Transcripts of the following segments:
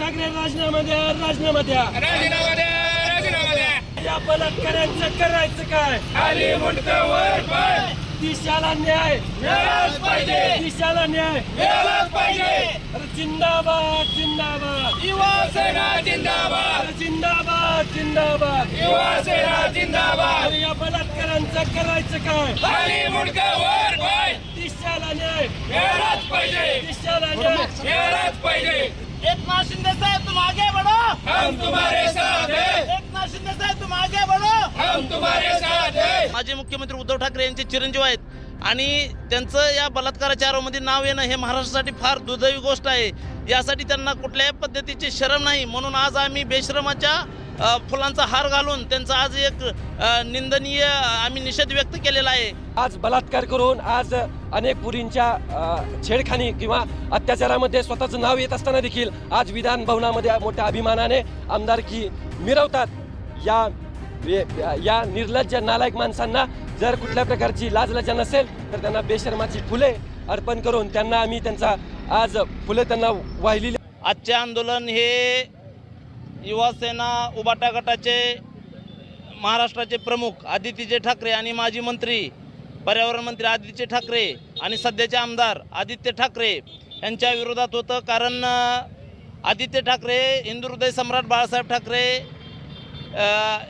ठाकरे राजीनामा द्या राजीनामा द्या राजीनामा द्या राजीनामा द्या या बलात्कारांचं करायचं काय? खाली मुंडकं वर पाय. दिशाला न्याय. मिळालाच पाहिजे. दिशाला न्याय. मिळालाच पाहिजे. अरे जिंदाबाद जिंदाबाद. युवा सेना जिंदाबाद. अरे जिंदाबाद जिंदाबाद. युवा सेना जिंदाबाद. अरे या बलात्कारांचं करायचं काय? खाली मुंडकं वर पाय. दिशाला न्याय. मिळालाच पाहिजे. दिशाला न्याय. मिळालाच पाहिजे. एकनाथ शिंदे साहब तुम आगे बढ़ो। हम तुम्हारे साथ हैं। एकनाथ शिंदे साहब तुम आगे बढ़ो। हम तुम्हारे साथ हैं। माजी मुख्यमंत्री उद्धव ठाकरे यांचे चिरंजीव आहेत आणि त्यांचं या बलात्काराच्या आरोपमध्ये नाव येणं हे महाराष्ट्रासाठी फार दुर्दैवी गोष्ट आहे. यासाठी त्यांना कुठल्याही पद्धतीची शरम नाही. म्हणून आज आम्ही बेश्रमाच्या फुलांचा हार घालून त्यांचा आज एक निंदनीय आम्ही निषेध व्यक्त केलेला आहे. आज बलात्कार करून आज अनेक पुरींच्या छेडखानी किंवा अत्याचारामध्ये स्वतःचं नाव येत असताना देखील आज विधान भवनामध्ये मोठ्या अभिमानाने आमदारकी मिरवतात. या या निर्लज्ज नालायक माणसांना जर कुठल्या प्रकारची लाज लज्जा नसेल तर त्यांना बेशर्माची फुले अर्पण करून त्यांना आम्ही त्यांचा आज फुले त्यांना वाहिली आजचे आंदोलन हे युवासेना उबाटा गटाचे महाराष्ट्राचे प्रमुख आदित्यजय ठाकरे आणि माजी मंत्री पर्यावरण मंत्री आदित्य ठाकरे आणि सध्याचे आमदार आदित्य ठाकरे यांच्या विरोधात होतं. कारण आदित्य ठाकरे हिंदू हृदय सम्राट बाळासाहेब ठाकरे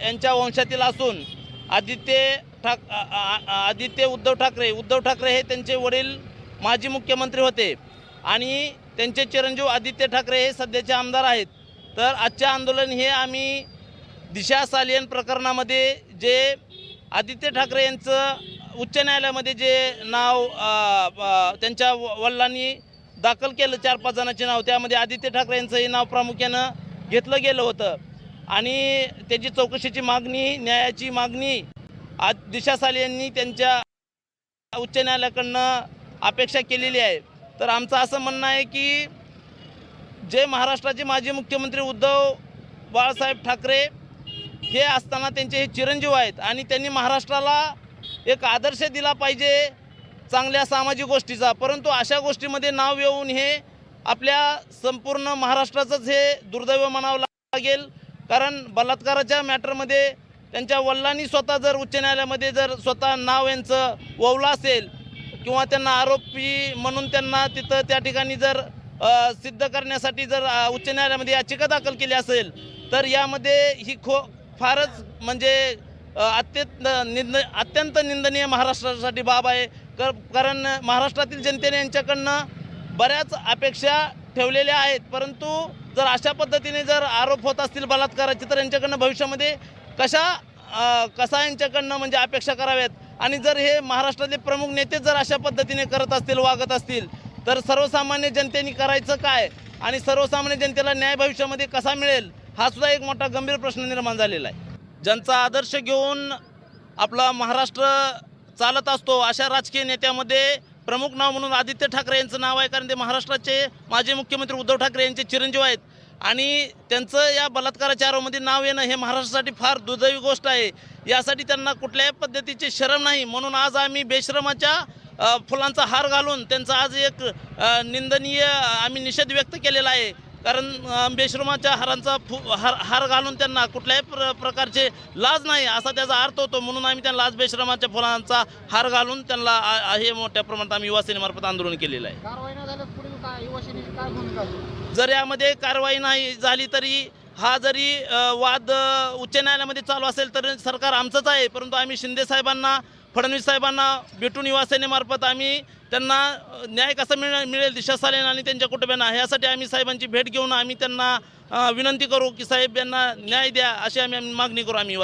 यांच्या वंशातील असून आदित्य ठाक आदित्य उद्धव ठाकरे उद्धव ठाकरे हे त्यांचे वडील माजी मुख्यमंत्री होते. आणि त्यांचे चिरंजीव आदित्य ठाकरे हे सध्याचे आमदार आहेत. तर आजचे आंदोलन हे आम्ही दिशा सालियन प्रकरणामध्ये जे आदित्य ठाकरे यांचं उच्च न्यायालयामध्ये जे नाव त्यांच्या वडिलांनी दाखल केलं चार पाच जणांचे नाव त्यामध्ये आदित्य ठाकरे यांचंही नाव प्रामुख्यानं घेतलं गेलं होतं. आणि त्याची चौकशीची मागणी न्यायाची मागणी आज दिशा साले यांनी त्यांच्या उच्च न्यायालयाकडनं अपेक्षा केलेली आहे. तर आमचं असं म्हणणं आहे की जे महाराष्ट्राचे माजी मुख्यमंत्री उद्धव बाळासाहेब ठाकरे हे असताना त्यांचे हे चिरंजीव आहेत आणि त्यांनी महाराष्ट्राला एक आदर्श दिला पाहिजे चांगल्या सामाजिक गोष्टीचा. परंतु अशा गोष्टीमध्ये नाव येऊन हे आपल्या संपूर्ण महाराष्ट्राचंच हे दुर्दैव म्हणावं लागेल. कारण बलात्काराच्या मॅटरमध्ये त्यांच्या वडिलांनी स्वतः जर उच्च न्यायालयामध्ये जर स्वतः नाव यांचं ववलं असेल किंवा त्यांना आरोपी म्हणून त्यांना तिथं त्या ठिकाणी जर सिद्ध करण्यासाठी जर उच्च न्यायालयामध्ये याचिका दाखल केली असेल तर यामध्ये ही खो फारच म्हणजे अत्यंत निंद अत्यंत निंदनीय महाराष्ट्रासाठी बाब आहे. कारण महाराष्ट्रातील जनतेने यांच्याकडनं बऱ्याच अपेक्षा ठेवलेल्या आहेत. परंतु जर अशा पद्धतीने जर आरोप होत असतील बलात्काराचे तर यांच्याकडनं भविष्यामध्ये कशा कसा यांच्याकडनं म्हणजे अपेक्षा कराव्यात? आणि जर हे महाराष्ट्रातले प्रमुख नेते जर अशा पद्धतीने करत असतील वागत असतील तर सर्वसामान्य जनतेने करायचं काय? आणि सर्वसामान्य जनतेला न्याय भविष्यामध्ये कसा मिळेल? हा सुद्धा एक मोठा गंभीर प्रश्न निर्माण झालेला आहे. ज्यांचा आदर्श घेऊन आपला महाराष्ट्र चालत असतो अशा राजकीय नेत्यामध्ये प्रमुख नाव म्हणून आदित्य ठाकरे यांचं नाव आहे कारण ते महाराष्ट्राचे माजी मुख्यमंत्री उद्धव ठाकरे यांचे चिरंजीव आहेत. आणि त्यांचं या बलात्काराच्या आरोपमध्ये नाव येणं हे महाराष्ट्रासाठी फार दुर्दैवी गोष्ट आहे. यासाठी त्यांना कुठल्याही पद्धतीची शरम नाही. म्हणून आज आम्ही बेश्रमाच्या फुलांचा हार घालून त्यांचा आज एक निंदनीय आम्ही निषेध व्यक्त केलेला आहे. कारण बेश्रमाच्या हारांचा फु हार हार घालून त्यांना कुठल्याही प्र प्रकारचे लाज नाही असा त्याचा अर्थ होतो. म्हणून आम्ही त्यांना आज बेश्रमाच्या फुलांचा हार घालून त्यांना हे मोठ्या प्रमाणात आम्ही युवा सेनेमार्फत आंदोलन केलेलं आहे? जर यामध्ये कारवाई नाही झाली तरी हा जरी वाद उच्च न्यायालयामध्ये चालू असेल तर सरकार आमचंच आहे. परंतु आम्ही शिंदे साहेबांना फडणवीस साहेबांना भेटून युवा सेनेमार्फत आम्ही त्यांना न्याय कसा मिळ मिळेल दिशा सालेन आणि त्यांच्या कुटुंबियांना ह्यासाठी आम्ही साहेबांची भेट घेऊन आम्ही त्यांना विनंती करू की साहेब यांना न्याय द्या अशी आम्ही आम्ही मागणी करू आम्ही